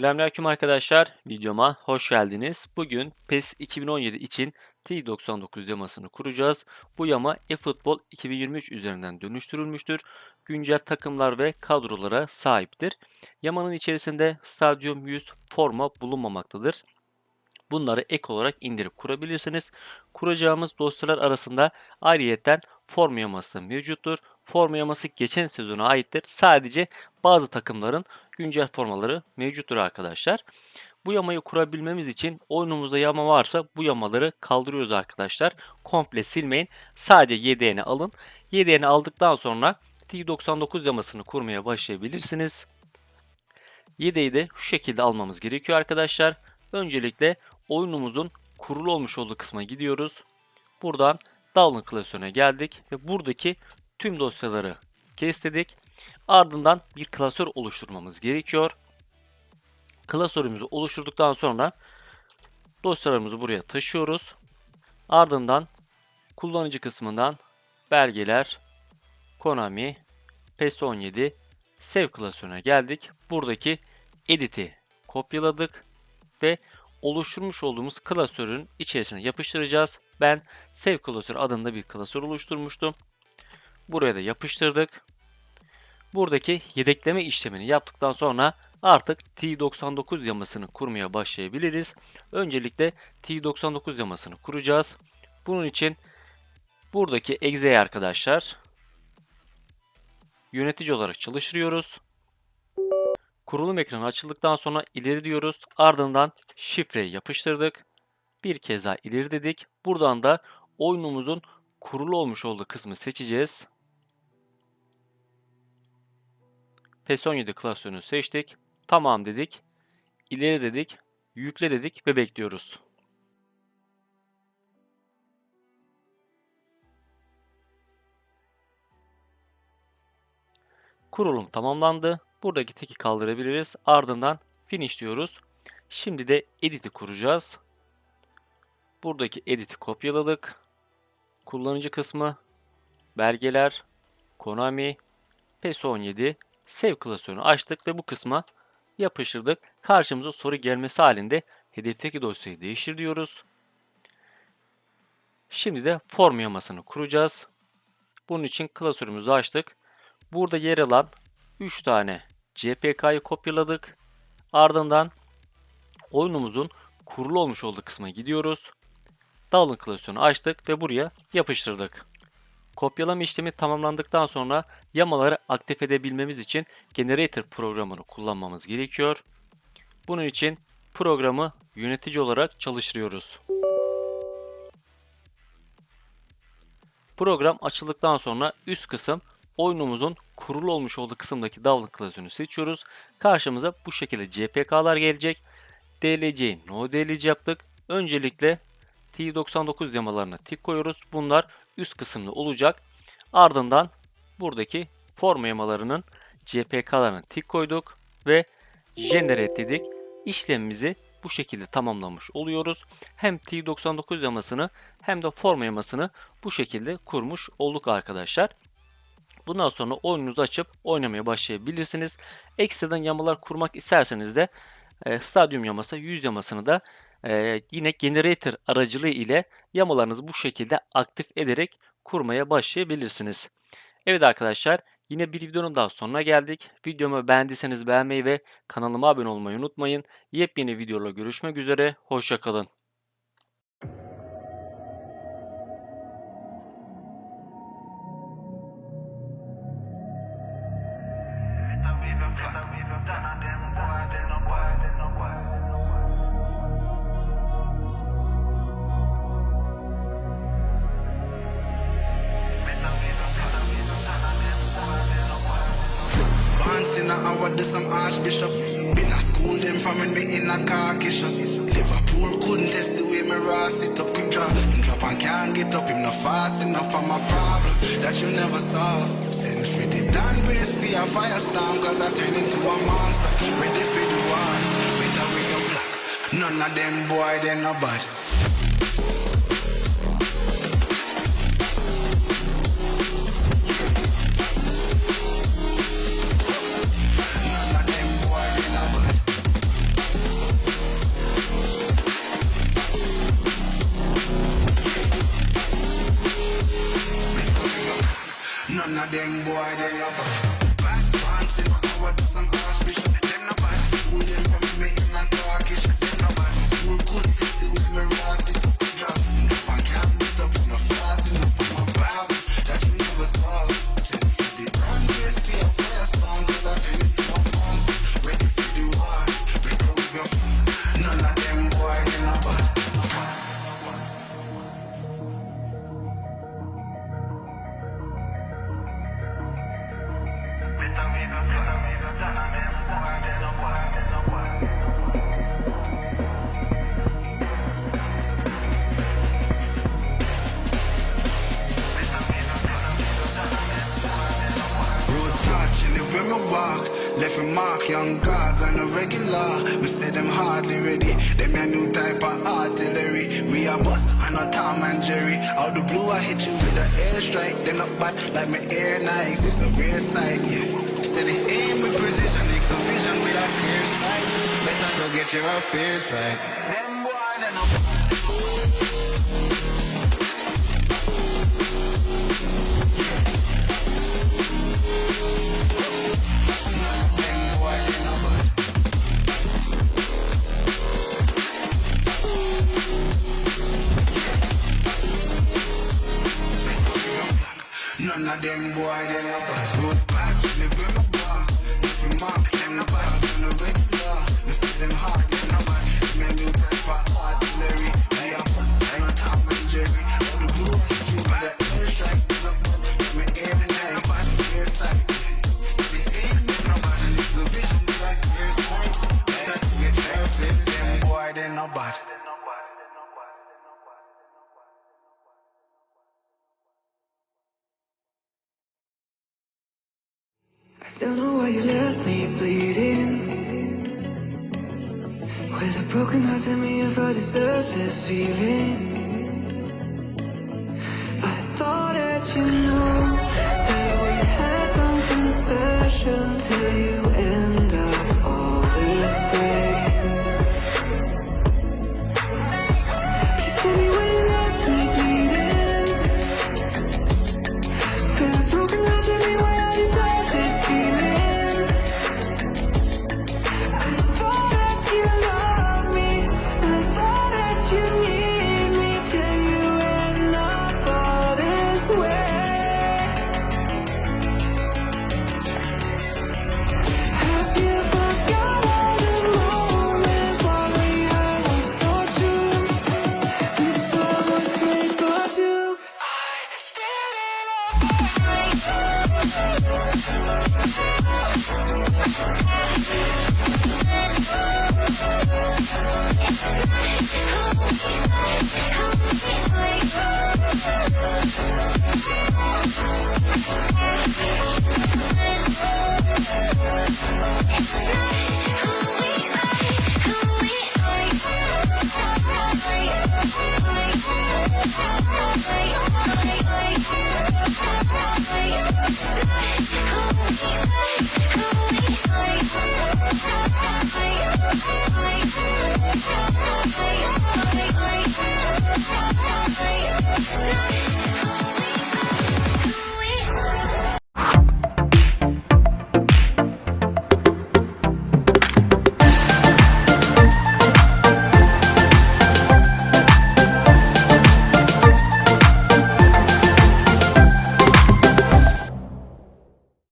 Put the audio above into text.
Selamünaleyküm arkadaşlar. Videoma hoş geldiniz. Bugün PES 2017 için T99 yamasını kuracağız. Bu yama eFootball 2023 üzerinden dönüştürülmüştür. Güncel takımlar ve kadrolara sahiptir. Yamanın içerisinde Stadyum 100 forma bulunmamaktadır. Bunları ek olarak indirip kurabilirsiniz. Kuracağımız dosyalar arasında ayrıyetten forma yaması mevcuttur. Forma yaması geçen sezona aittir. Sadece bazı takımların güncel formaları mevcuttur arkadaşlar. Bu yamayı kurabilmemiz için oyunumuzda yama varsa bu yamaları kaldırıyoruz arkadaşlar. Komple silmeyin. Sadece yedeğini alın. Yedeğini aldıktan sonra T99 yamasını kurmaya başlayabilirsiniz. Yedeği de şu şekilde almamız gerekiyor arkadaşlar. Öncelikle oyunumuzun kurulu olmuş olduğu kısma gidiyoruz. Buradan Download klasörüne geldik ve buradaki tüm dosyaları kestirdik. Ardından bir klasör oluşturmamız gerekiyor. Klasörümüzü oluşturduktan sonra dosyalarımızı buraya taşıyoruz. Ardından kullanıcı kısmından belgeler, Konami, PES 17, Save klasörüne geldik. Buradaki edit'i kopyaladık ve oluşturmuş olduğumuz klasörün içerisine yapıştıracağız. Ben Save klasör adında bir klasör oluşturmuştum. Buraya da yapıştırdık. Buradaki yedekleme işlemini yaptıktan sonra artık T99 yamasını kurmaya başlayabiliriz. Öncelikle T99 yamasını kuracağız. Bunun için buradaki exe'yi arkadaşlar yönetici olarak çalıştırıyoruz. Kurulum ekranı açıldıktan sonra ileri diyoruz. Ardından şifreyi yapıştırdık. Bir kez daha ileri dedik. Buradan da oyunumuzun kurulu olmuş olduğu kısmı seçeceğiz. PES 17 klasörünü seçtik. Tamam dedik. İleri dedik. Yükle dedik ve bekliyoruz. Kurulum tamamlandı. Buradaki teki kaldırabiliriz. Ardından finish diyoruz. Şimdi de edit'i kuracağız. Buradaki edit'i kopyaladık. Kullanıcı kısmı, belgeler, Konami, PES 17, Save klasörünü açtık ve bu kısma yapıştırdık. Karşımıza soru gelmesi halinde hedefteki dosyayı değiştir diyoruz. Şimdi de form yamasını kuracağız. Bunun için klasörümüzü açtık. Burada yer alan 3 tane CPK'yı kopyaladık. Ardından oyunumuzun kurulu olmuş olduğu kısma gidiyoruz. Download klasörünü açtık ve buraya yapıştırdık. Kopyalama işlemi tamamlandıktan sonra yamaları aktif edebilmemiz için Generator programını kullanmamız gerekiyor. Bunun için programı yönetici olarak çalıştırıyoruz. Program açıldıktan sonra üst kısım oyunumuzun kurulu olmuş olduğu kısımdaki download klasörünü seçiyoruz. Karşımıza bu şekilde CPK'lar gelecek. DLC, no DLC yaptık. Öncelikle T99 yamalarına tik koyuyoruz. Bunlar üst kısımda olacak. Ardından buradaki forma yamalarının CPK'larına tik koyduk ve generate dedik. İşlemimizi bu şekilde tamamlamış oluyoruz. Hem T99 yamasını hem de forma yamasını bu şekilde kurmuş olduk arkadaşlar. Bundan sonra oyununuzu açıp oynamaya başlayabilirsiniz. Ekstradan yamalar kurmak isterseniz de e, stadyum yaması, yüz yamasını da e, yine generator aracılığı ile yamalarınızı bu şekilde aktif ederek kurmaya başlayabilirsiniz. Evet arkadaşlar yine bir videonun daha sonuna geldik. Videomu beğendiyseniz beğenmeyi ve kanalıma abone olmayı unutmayın. Yepyeni videolarla görüşmek üzere. Hoşçakalın. A some archbishop. Been a school them from when me in a car shop. Liverpool couldn't test the way me raw sit up quick draw. Him drop and can't get up, him not fast enough for my problem that you never solve. Send for the Dan brace for a firestorm, cause I turn into a monster. Ready for the war, better way of black. No. None of them boy, they no bad. Of them boy, they no bad. Bad fancy, power to some archbishop. Them walk. Left a mark, young gog on a regular. We say them hardly ready. Them a new type of artillery. We a bust and a Tom and Jerry. Out the blue, I hit you with a airstrike. They not bad like my air Nikes. It's a rare sight, yeah. Steady aim with precision, make the vision with a clear sight. Better go get your affairs right. Them boy, they no None of them boy, they bad. With my bar. If you mark, them no bad. On the regular, we see them hard, don't know why you left me bleeding. With a broken heart, tell me if I deserve this feeling. I thought that you know night.